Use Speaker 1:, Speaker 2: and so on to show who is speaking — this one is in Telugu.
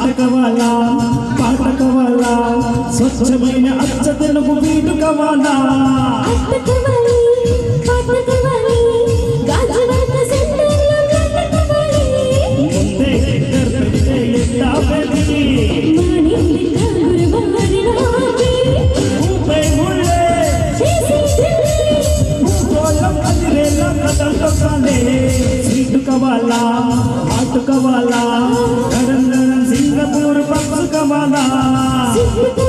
Speaker 1: ఆట కావాలా పాట కావాలా స్వచ్ఛమైన అచ్చ తెలుగు వీడు కావాలా
Speaker 2: అట్టకవాలి
Speaker 1: Ramana.